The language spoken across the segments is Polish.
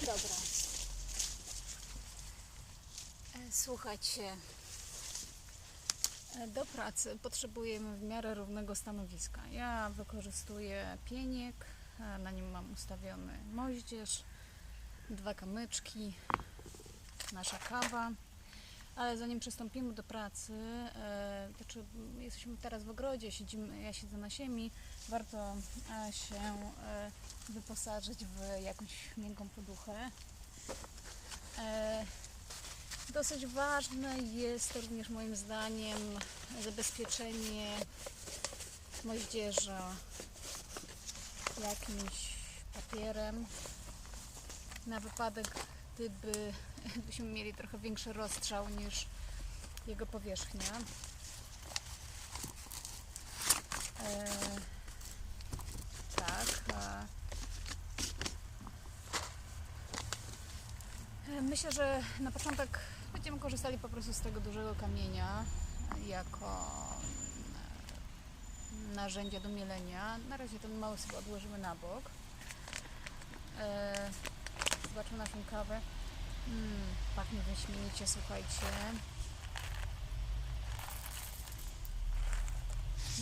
Dobra. E, Słuchajcie, e, do pracy potrzebujemy w miarę równego stanowiska. Ja wykorzystuję pieniek, e, na nim mam ustawiony moździerz, dwa kamyczki, nasza kawa. Ale zanim przystąpimy do pracy, m, jesteśmy teraz w ogrodzie, siedzimy, ja siedzę na ziemi, warto e, się e, wyposażyć w jakąś miękką poduchę. E, Dosyć ważne jest również moim zdaniem zabezpieczenie moździerza jakimś papierem na wypadek, gdyby gdybyśmy mieli trochę większy rozstrzał niż jego powierzchnia. E, tak. E, Myślę, że na początek będziemy korzystali po prostu z tego dużego kamienia jako mm, narzędzia do mielenia. Na razie ten mały sobie odłożymy na bok. E, Zobaczmy naszą kawę. Mm, pachnie wyśmienicie, słuchajcie.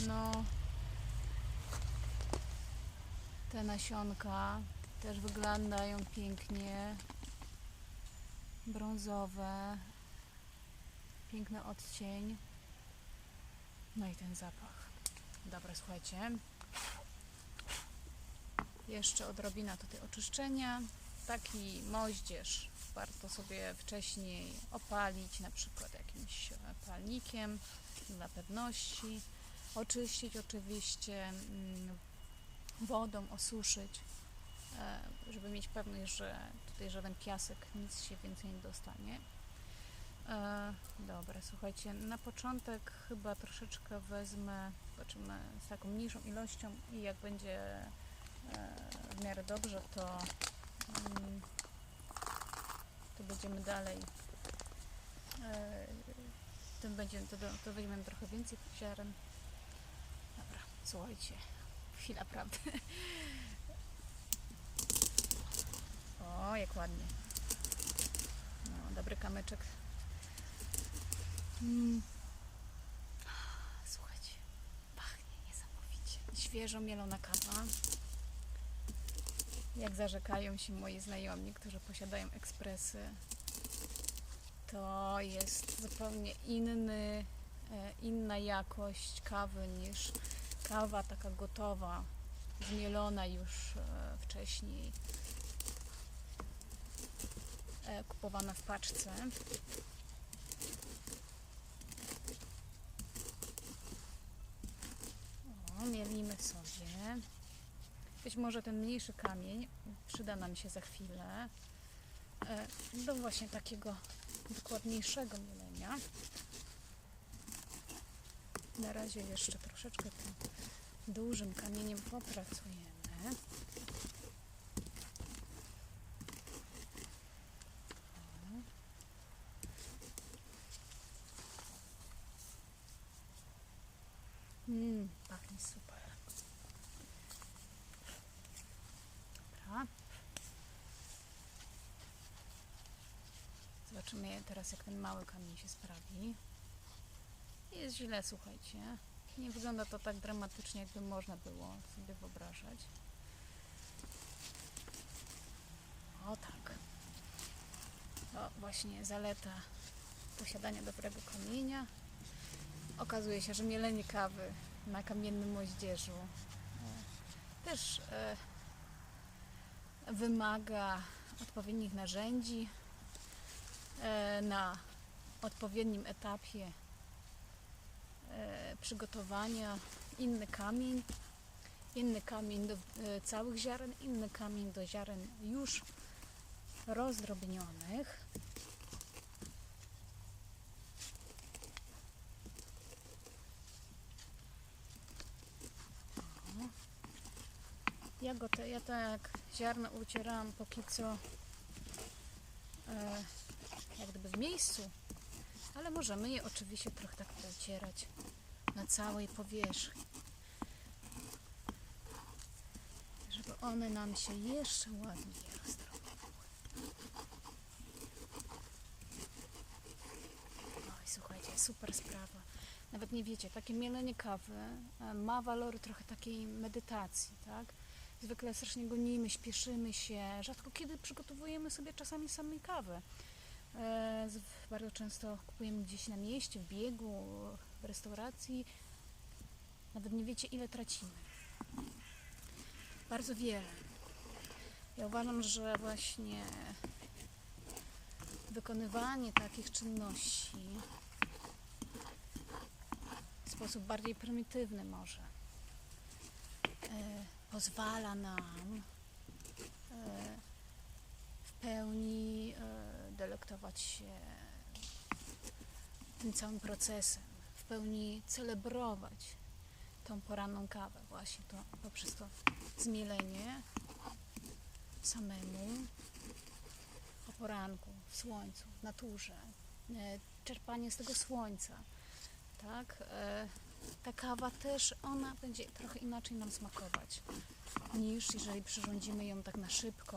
No, te nasionka też wyglądają pięknie brązowe, piękny odcień. No i ten zapach. Dobra, słuchajcie. Jeszcze odrobina tutaj oczyszczenia. Taki moździerz warto sobie wcześniej opalić, na przykład jakimś e, palnikiem dla pewności. Oczyścić oczywiście mm, wodą, osuszyć e, żeby mieć pewność, że tutaj żaden piasek, nic się więcej nie dostanie. E, dobra, słuchajcie, na początek chyba troszeczkę wezmę, zobaczymy z taką mniejszą ilością i jak będzie e, w miarę dobrze, to, mm, to będziemy dalej. Tym będzie, to, to weźmiemy trochę więcej ziaren. Dobra, słuchajcie, chwila prawdy. O, jak ładnie. No, dobry kamyczek. Mm. Słuchajcie, pachnie niesamowicie. Świeżo mielona kawa. Jak zarzekają się moi znajomi, którzy posiadają ekspresy, to jest zupełnie inny, e, inna jakość kawy niż kawa taka gotowa, zmielona już e, wcześniej e, kupowana w paczce. Mielimy sobie. Być może ten mniejszy kamień przyda nam się za chwilę e, do właśnie takiego dokładniejszego mielenia. Na razie jeszcze troszeczkę tym dużym kamieniem popracujemy. Mmm, pachnie super. Dobra. Zobaczymy teraz, jak ten mały kamień się sprawi. Jest źle, słuchajcie. Nie wygląda to tak dramatycznie, jakby można było sobie wyobrażać. O tak. To właśnie zaleta posiadania dobrego kamienia. Okazuje się, że mielenie kawy na kamiennym moździerzu e, też e, wymaga odpowiednich narzędzi e, na odpowiednim etapie przygotowania. Inny kamień, inny kamień do e, całych ziaren, inny kamień do ziaren już rozdrobnionych. Ja go te, ja tak ziarno ucierałam póki co e, jak gdyby w miejscu, ale możemy je oczywiście trochę tak pocierać na całej powierzchni, żeby one nam się jeszcze ładniej rozdrobiły. Słuchajcie, super sprawa. Nawet nie wiecie, takie mielenie kawy e, ma walory trochę takiej medytacji, tak? Zwykle strasznie gonimy, śpieszymy się, rzadko kiedy przygotowujemy sobie czasami samej kawę. E, Bardzo często kupujemy gdzieś na mieście, w biegu, w restauracji. Nawet nie wiecie, ile tracimy. Bardzo wiele. Ja uważam, że właśnie wykonywanie takich czynności w sposób bardziej prymitywny może e, pozwala nam e, w pełni delektować się tym całym procesem, w pełni celebrować tą poranną kawę właśnie to, poprzez to zmielenie samemu o poranku, w słońcu, w naturze, e, czerpanie z tego słońca, tak? E, Ta kawa też, ona będzie trochę inaczej nam smakować niż jeżeli przyrządzimy ją tak na szybko,